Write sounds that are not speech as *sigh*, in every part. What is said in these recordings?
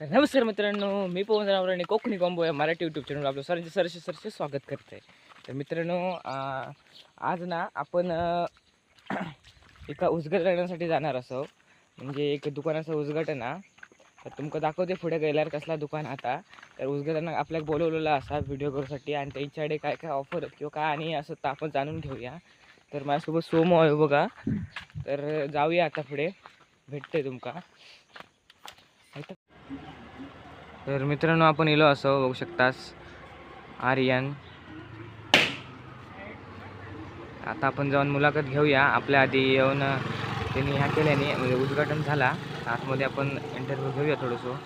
तर नमस्कार मित्रांनो मी पवन जनावर आणि कोकणी कॉम्बो या मराठी यूट्यूब चॅनलवर आपलं सरांचे सरसे सरसे स्वागत करते तर मित्रांनो आज ना आपण एका उद्घाटनासाठी जाणार असो. म्हणजे एक दुकानाचं उद्घाटन तर तुमका दाखवते पुढे गेल्यावर कसला दुकान आता. तर उद्घाटन आपल्याला बोलवलेला असा व्हिडिओ करूसाठी आणि त्यांच्याकडे काय काय ऑफर किंवा काय आणि असं तर आपण जाणून घेऊया. तर माझ्यासोबत सोमो आहे बघा. तर जाऊया आता पुढे. भेटते तुमका. तर मित्रांनो आपण इलो असो बघू शकतास. आर्यन. आता आपण जाऊन मुलाखत घेऊया. आपल्या आधी येऊन त्यांनी ह्या केल्याने म्हणजे उद्घाटन झाला. आतमध्ये आपण इंटरव्ह्यू घेऊया थोडंसं.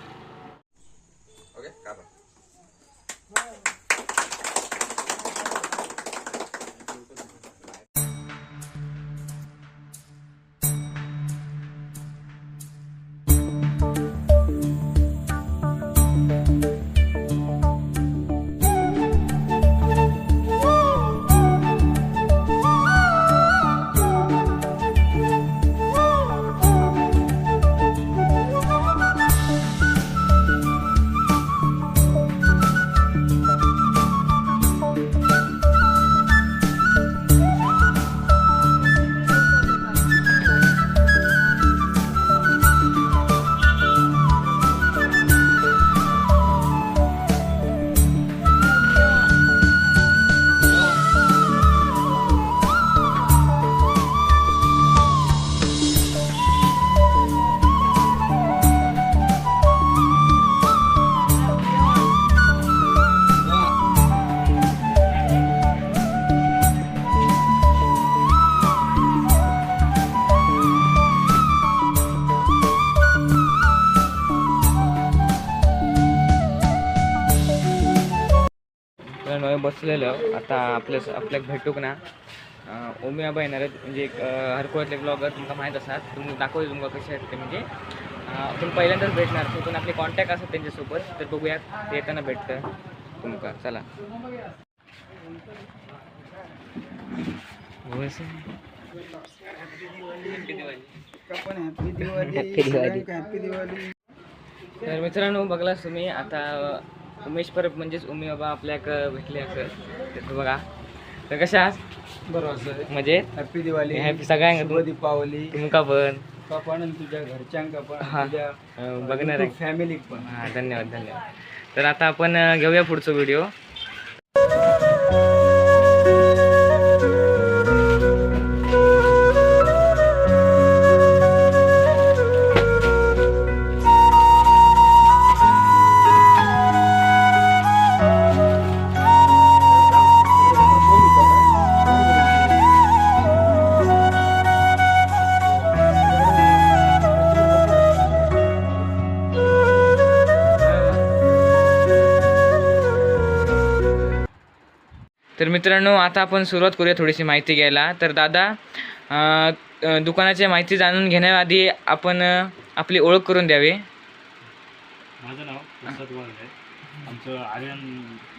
बसलेलो. आता आपल्या आपल्याक भेटूक ना अं, ओमी आबा येणार आहेत म्हणजे एक हरकुळातले ब्लॉगर तुमका माहीत असतात तुम्ही दाखवते तुमका कसे आहेत ते म्हणजे आपण पहिल्यांदाच भेटणार. तो पण आपले कॉन्टॅक्ट असतात त्यांच्यासोबत. तर बघूया ते येताना भेटतं तुमका. चला. *laughs* तर मित्रांनो बघलास तुम्ही आता उमेश परब म्हणजेच उमी बाबा आपल्याक भेटले असं. बघा. तर कशा आहात? बरोबर म्हणजे? हॅपी दिवाळी हॅपी तुम- दीपावली. तुमका पण? पण आणि तुझ्या घरच्यांका. पण बघणार आहे. फॅमिलीक पण. हां धन्यवाद धन्यवाद. तर आता आपण घेऊया पुढचा व्हिडिओ तर मित्रांनो आता आपण सुरुवात करूया थोडीशी माहिती घ्यायला. तर दादा दुकानाची माहिती जाणून घेण्याआधी आपण आपली ओळख करून द्यावी. माझं नाव प्रसाद आहे आमचं आर्यन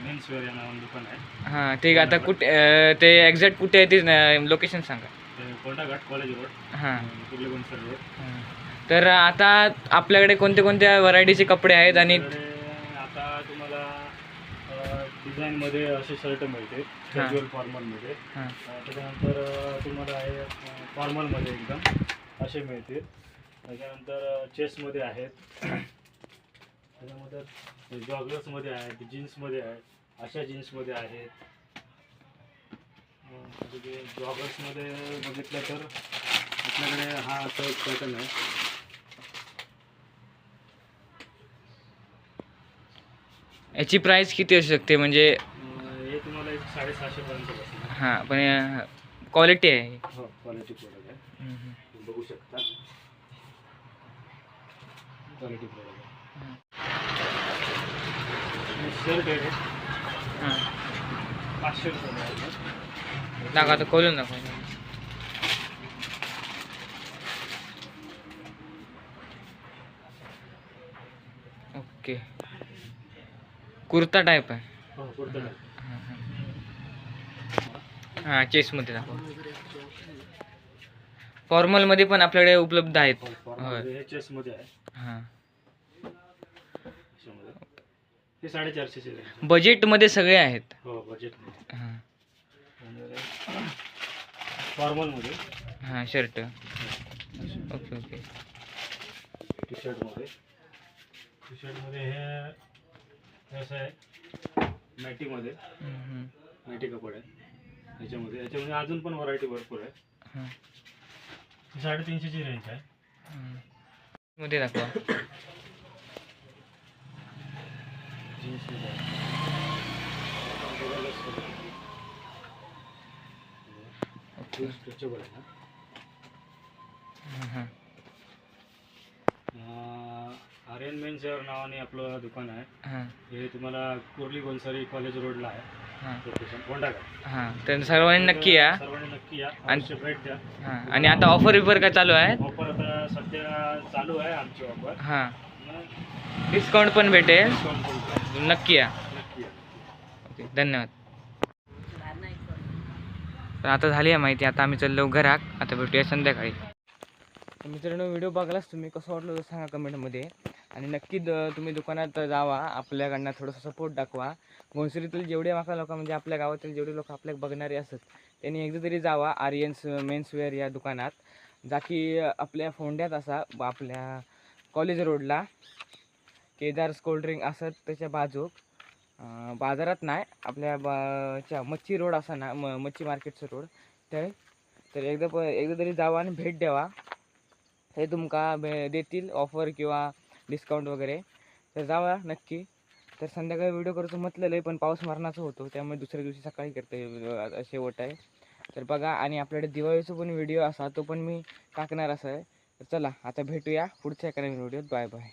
मेन्सवेअर या नावानं दुकान आहे. हां ठीक आहे आता कुठे ते एक्झॅक्ट कुठे आहे ते लोकेशन सांगा. ते कोर्टाघाट कॉलेज रोड. हां. कुर्ले रोड. तर आता आपल्याकडे कोणते कोणत्या व्हरायटीचे कपडे आहेत आणि डिझाईनमध्ये असे शर्ट मिळते कॅज्युअल फॉर्मलमध्ये हां. अं, त्याच्यानंतर तुम्हाला आहे फॉर्मलमध्ये एकदम असे मिळतील. त्याच्यानंतर चेसमध्ये आहेत. त्याच्यानंतर जॉगर्समध्ये आहेत जीन्समध्ये आहेत अशा जीन्समध्ये आहेत. जॉगर्समध्ये बघितलं तर आपल्याकडे हा असा एक पॅटर्न आहे. याची प्राईस किती असू शकते? म्हणजे हे तुम्हाला एक साडेसहाशेपर्यंत बसेल. हां पण क्वालिटी आहे. हो क्वालिटी प्रोडक्ट आहे. हम्म, हम्म. तुम्ही बघू शकता. क्वालिटी प्रोडक्ट आहे. शर्ट आहे. हां. पाचशे रुपये आहे. दाखवा आता खोलून दाखवा. ओके. कुर्ता टाईप आहे. हो. हां चेसमध्ये दाखवा. फॉर्मलमध्ये पण आपल्याकडे उपलब्ध आहेत. हो, होय. मध्ये हे चेसमध्ये आहे. हां. हे साडेचारशेचे. बजेटमध्ये सगळे आहेत. हो बजेटमध्ये हां. फॉर्मलमध्ये हां शर्ट ओके ओके टी शर्टमध्ये टी शर्टमध्ये हे असं आहे. मॅटीमध्ये. मॅटी कपड आहे. याच्यामध्ये. याच्यामध्ये अजून पण व्हरायटी भरपूर आहे. साडेतीनशेची रेंज आहे. मध्ये दाखवा. स्ट्रेचेबल आहे हां हां ना आर्यन मेन्सवेअर नावाने आपलं दुकान आहे. हां. हे तुम्हाला कुर्ली गोनसरी कॉलेज रोडला आहे. हां. लोकेशन हां. तर सर्वांनी नक्की या. सर्वांनी नक्की या. आणि- भेट द्या. हां. आणि आता ऑफर विफर काय चालू आहे ऑफर आता सध्या चालू आहे आमची ऑफर हां. डिस्काउंट पण भेटेल. डिस्काउंट पण आहे. नक्की या. नक्की या. ओके धन्यवाद. तर आता झाली आहे माहिती. आता आम्ही चाललो घरात. आता भेटूया संध्याकाळी. तर मित्रांनो व्हिडिओ बघलाच तुम्ही कसं वाटलं तर सांगा कमेंटमध्ये आणि नक्की द तुम्ही दुकानात जावा आपल्याकडनं थोडंसं सपोर्ट दाखवा. घोंसरीतील जेवढे माका लोक म्हणजे आपल्या गावातील जेवढे लोक आपल्याला बघणारे असत त्यांनी एकदा तरी जावा आर्यन्स मेन्सवेअर या दुकानात. जा की आपल्या फोंड्यात असा आपल्या कॉलेज रोडला. केदार्स कोल्ड्रिंक असत त्याच्या बाजूक. बाजारात नाही आपल्या बाच्या मच्छी रोड असा ना म मच्छी मार्केटचं रोड. ते तर एकदा प एकदा तरी जावा आणि भेट द्यावा. हे तुमका भे देतील ऑफर किंवा डिस्काउंट वगैरे. तर जावा नक्की. तर संध्याकाळी व्हिडिओ करतो म्हटलेलं आहे पण पाऊस मरणाचं होतो. त्यामुळे दुसऱ्या दिवशी सकाळी करते शेवट आहे. तर बघा आणि आपल्याकडे दिवाळीचा पण व्हिडिओ असा तो पण मी टाकणार असा आहे. तर चला आता भेटूया पुढच्या एका व्हिडिओत बाय बाय